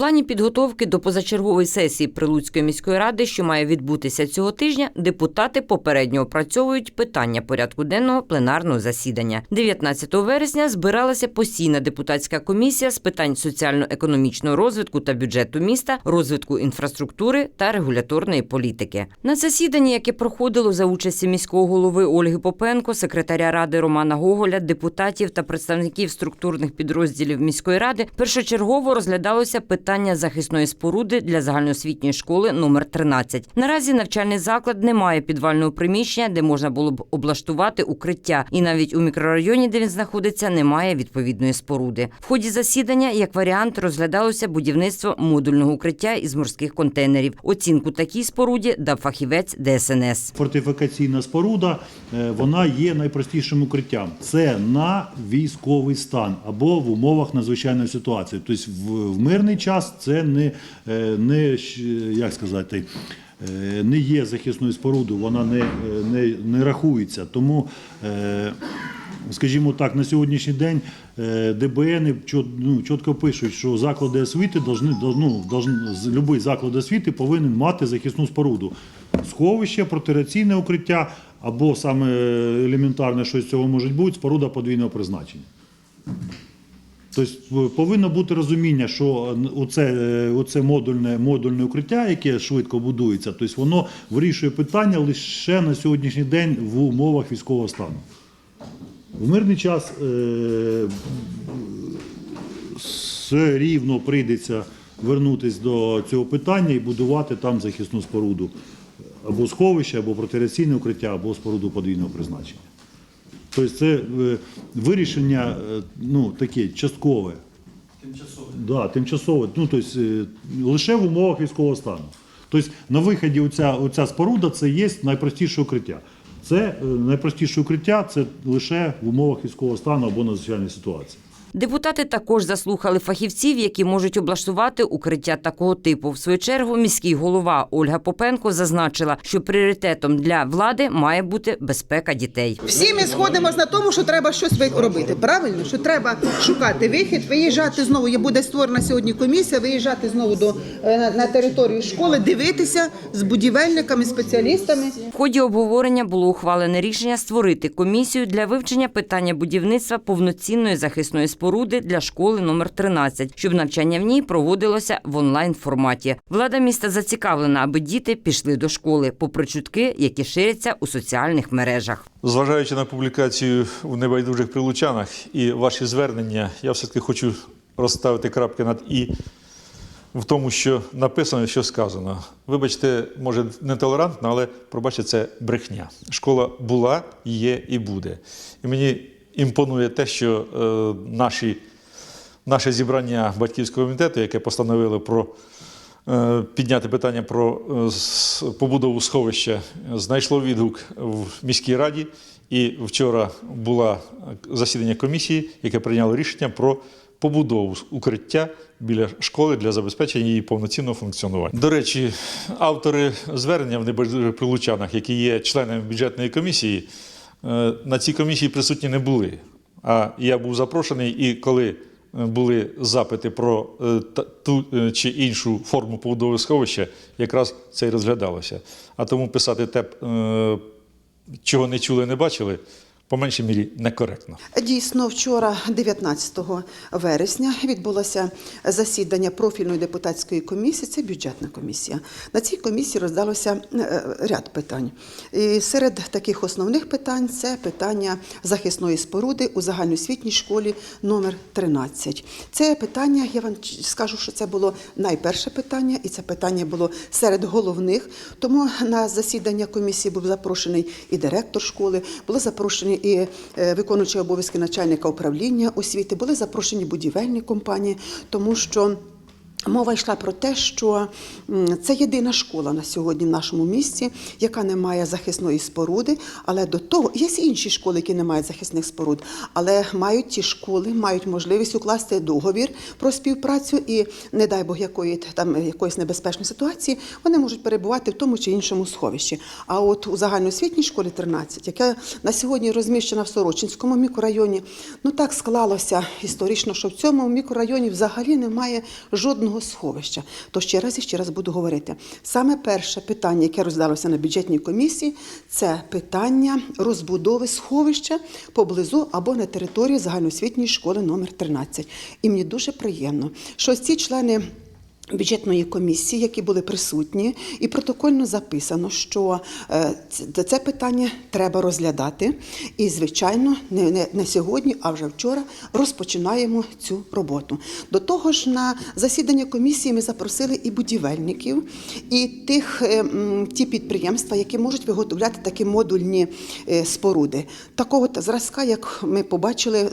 плані підготовки до позачергової сесії Прилуцької міської ради, що має відбутися цього тижня, депутати попередньо опрацьовують питання порядку денного пленарного засідання. 19 вересня збиралася постійна депутатська комісія з питань соціально-економічного розвитку та бюджету міста, розвитку інфраструктури та регуляторної політики. На засіданні, яке проходило за участі міського голови Ольги Попенко, секретаря ради Романа Гоголя, депутатів та представників структурних підрозділів міської ради, першочергово розглядалося питання захисної споруди для загальноосвітньої школи номер 13. Наразі навчальний заклад не має підвального приміщення, де можна було б облаштувати укриття, і навіть у мікрорайоні, де він знаходиться, немає відповідної споруди. В ході засідання, як варіант, розглядалося будівництво модульного укриття із морських контейнерів. Оцінку такій споруді дав фахівець ДСНС. Фортифікаційна споруда е, вона є найпростішим укриттям. Це на військовий стан або в умовах надзвичайної ситуації. Тобто в мирний час це не, е, не як сказати. е, Не є захисною спорудою, вона не, не, не рахується. Тому, е, скажімо так, на сьогоднішній день ДБН ну, чітко пишуть, що заклади освіти должны, ну, должны, заклад освіти повинен мати захисну споруду. Сховище, протираційне укриття або саме елементарне, що з цього може бути, споруда подвійного призначення. Тобто повинно бути розуміння, що оце, е, оце модульне, модульне укриття, яке швидко будується, тобто воно вирішує питання лише на сьогоднішній день в умовах військового стану. В мирний час е, все рівно прийдеться вернутися до цього питання і будувати там захисну споруду. Або сховище, або протираційне укриття, або споруду подвійного призначення. Тобто це е, вирішення е, ну, таке часткове. Тимчасове. Да, тимчасове. Ну, тобто, лише в умовах військового стану. Тобто на виході оця, оця споруда це є найпростіше укриття. Це найпростіше укриття це лише в умовах військового стану або надзвичайної ситуації. Депутати також заслухали фахівців, які можуть облаштувати укриття такого типу. В свою чергу міський голова Ольга Попенко зазначила, що пріоритетом для влади має бути безпека дітей. Всі ми сходимося на тому, що треба щось робити. Правильно, що треба шукати вихід, виїжджати знову. Є буде створена сьогодні комісія, виїжджати знову до е, на- на територію школи, дивитися з будівельниками, спеціалістами. В ході обговорення було ухвалене рішення створити комісію для вивчення питання будівництва повноцінної захисної споруди для школи номер 13, щоб навчання в ній проводилося в онлайн форматі. Влада міста зацікавлена, аби діти пішли до школи, попри чутки, які ширяться у соціальних мережах. Зважаючи на публікацію у небайдужих прилучанах і ваші звернення, я все-таки хочу розставити крапки над і в тому, що написано, що сказано. Вибачте, може, нетолерантно, але пробачте, це брехня. Школа була, є і буде. І мені імпонує те, що е, наші, наше зібрання батьківського комітету, яке постановило про е, підняти питання про е, побудову сховища, знайшло відгук в міській раді. І вчора було засідання комісії, яке прийняло рішення про побудову укриття біля школи для забезпечення її повноцінного функціонування. До речі, автори звернення в небайдужих прилучанах, які є членами бюджетної комісії, на цій комісії присутні не були. А я був запрошений, і коли е, були запити про е, ту е, чи іншу форму побудови сховища, якраз це й розглядалося. А тому писати те, е, чого не чули, не бачили, по меншій мірі некоректно. Дійсно, вчора, 19 вересня, відбулося засідання профільної депутатської комісії. Це бюджетна комісія. На цій комісії роздалося е, ряд питань. І серед таких основних питань це питання захисної споруди у загальноосвітній школі номер 13. Це питання, я вам скажу, що це було найперше питання, і це питання було серед головних. Тому на засідання комісії був запрошений і директор школи, були запрошені і виконуючи обов'язки начальника управління освіти, були запрошені будівельні компанії, тому що. Мова йшла про те, що це єдина школа на сьогодні в нашому місті, яка не має захисної споруди. Але до того є інші школи, які не мають захисних споруд, але мають ті школи, мають можливість укласти договір про співпрацю і, не дай Бог, якої там якоїсь небезпечної ситуації, вони можуть перебувати в тому чи іншому сховищі. А от у загальноосвітній школі 13, яка на сьогодні розміщена в Сорочинському мікрорайоні, ну так склалося історично, що в цьому мікрорайоні взагалі немає жодного жодного сховища. То ще раз і ще раз буду говорити. Саме перше питання, яке роздалося на бюджетній комісії, це питання розбудови сховища поблизу або на території загальноосвітньої школи номер 13. І мені дуже приємно, що ці члени. Бюджетної комісії, які були присутні, і протокольно записано, що е, це, питання треба розглядати. І, звичайно, не, не, сьогодні, а вже вчора розпочинаємо цю роботу. До того ж, на засідання комісії ми запросили і будівельників, і тих е, ті підприємства, які можуть виготовляти такі модульні е, споруди. Такого зразка, як ми побачили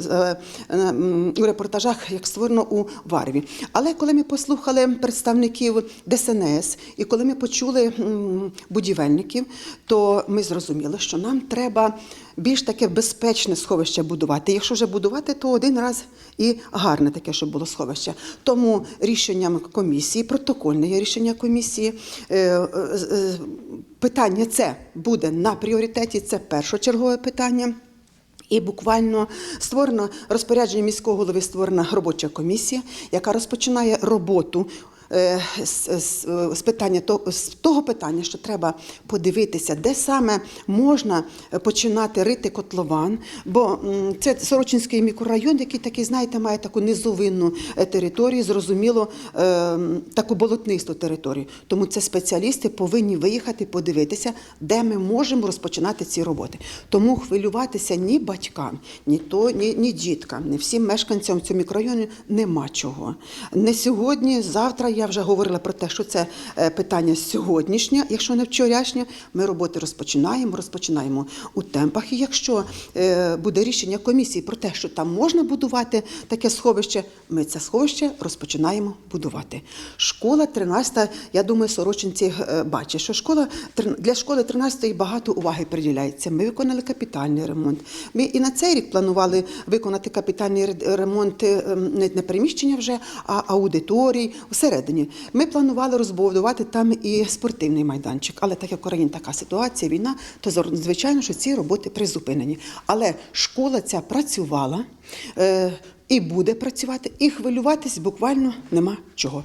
у репортажах, як створено у Варві. Але коли ми послухали представників ДСНС, і коли ми почули будівельників, то ми зрозуміли, що нам треба більш таке безпечне сховище будувати. Якщо вже будувати, то один раз і гарне таке, щоб було сховище. Тому рішенням комісії, протокольне рішення комісії. е, е, е, Питання це буде на пріоритеті, це першочергове питання. І буквально створено розпорядження міського голови, створена робоча комісія, яка розпочинає роботу. Е, З, питання з того питання, що треба подивитися, де саме можна починати рити котлован, бо це Сорочинський мікрорайон, який такий, знаєте, має таку низовинну е, територію, зрозуміло, е, таку болотнисту територію. Тому це спеціалісти повинні виїхати, подивитися, де ми можемо розпочинати ці роботи. Тому хвилюватися ні батькам, ні то, ні, ні діткам, ні всім мешканцям цього мікрорайону нема чого. Не сьогодні, завтра я вже говорила про те, що це е, питання сьогоднішнє, якщо не вчорашнє. Ми роботи розпочинаємо, розпочинаємо у темпах. І якщо е, буде рішення комісії про те, що там можна будувати таке сховище, ми це сховище розпочинаємо будувати. Школа 13, я думаю, сорочинці е, бачать, що школа для школи 13 багато уваги приділяється. Ми виконали капітальний ремонт. Ми і на цей рік планували виконати капітальний ремонт не приміщення вже, а аудиторій всередині. Ми планували розбудувати там і спортивний майданчик. Але так як Україні така ситуація, війна, то звичайно, що ці роботи призупинені. Але школа ця працювала е, і буде працювати, і хвилюватись буквально нема чого.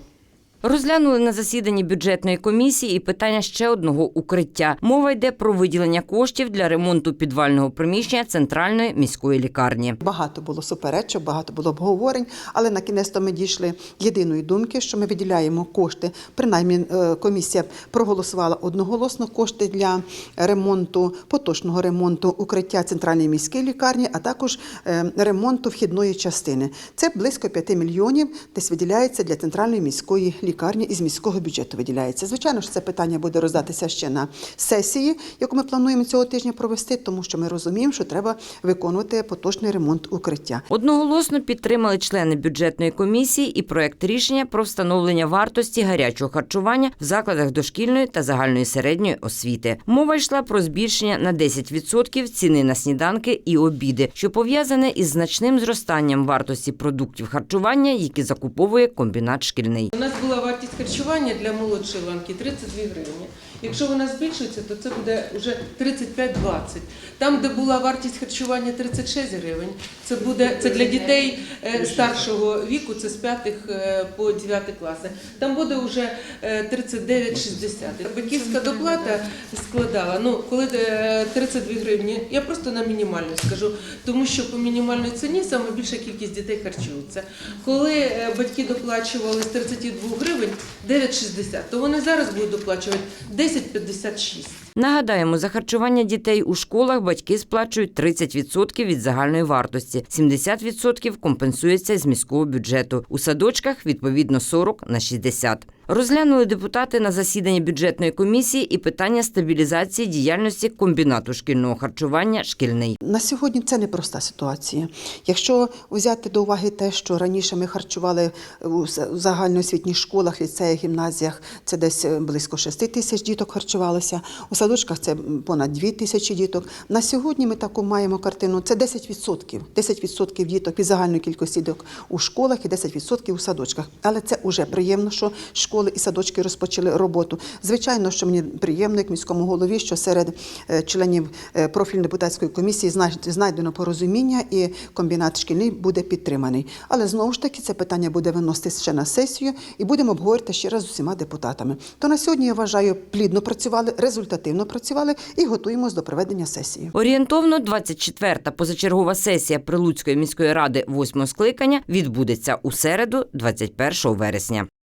Розглянули на засіданні бюджетної комісії і питання ще одного укриття. Мова йде про виділення коштів для ремонту підвального приміщення центральної міської лікарні. Багато було суперечок, багато було обговорень, але на кінець ми дійшли єдиної думки, що ми виділяємо кошти. Принаймні, е, комісія проголосувала одноголосно кошти для ремонту, поточного ремонту укриття центральної міської лікарні, а також е, ремонту вхідної частини. Це близько 5 мільйонів, десь виділяється для центральної міської лікарні із міського бюджету. Виділяється. Звичайно, що це питання буде роздатися ще на сесії, яку ми плануємо цього тижня провести, тому що ми розуміємо, що треба виконувати поточний ремонт укриття. Одноголосно підтримали члени бюджетної комісії і проект рішення про встановлення вартості гарячого харчування в закладах дошкільної та загальної середньої освіти. Мова йшла про збільшення на 10% ціни на сніданки і обіди, що пов'язане із значним зростанням вартості продуктів харчування, які закуповує комбінат шкільний. У нас була вартість харчування для молодшої ланки 32 гривні. Якщо вона збільшується, то це буде вже 35-20. Там, де була вартість харчування 36 гривень, це буде це для дітей е, старшого віку, це з 5 е, по 9 класи. Там буде вже е, 39,60. Батьківська доплата складала, ну коли е, 32 гривні, я просто на мінімальну скажу, тому що по мінімальній ціні саме більша кількість дітей харчується. Коли е, батьки доплачували з 32 гривень 9,60, то вони зараз будуть доплачувати 10,56. Нагадаємо, за харчування дітей у школах батьки сплачують 30% від загальної вартості, 70% компенсується з міського бюджету. У садочках відповідно 40 на 60. Розглянули депутати на засіданні бюджетної комісії і питання стабілізації діяльності комбінату шкільного харчування шкільний. На сьогодні це непроста ситуація. Якщо взяти до уваги те, що раніше ми харчували у загальноосвітніх школах, ліцеях, гімназіях, це десь е, близько 6 тисяч діток харчувалося. У садочках це понад 2 тисячі діток. На сьогодні ми таку маємо картину. Це 10%. 10% діток від загальної кількості діток у школах і 10% у садочках. Але це вже приємно, що школи школи і садочки розпочали роботу. Звичайно, що мені приємно, як міському голові, що серед е, членів е, профільної депутатської комісії зна- знайдено порозуміння і комбінат шкільний буде підтриманий. Але знову ж таки це питання буде виноситися ще на сесію і будемо обговорити ще раз з усіма депутатами. То на сьогодні я вважаю, плідно працювали, результативно працювали і готуємось до проведення сесії. Орієнтовно 24-та позачергова сесія Прилуцької міської ради 8 скликання відбудеться у середу, 21 вересня.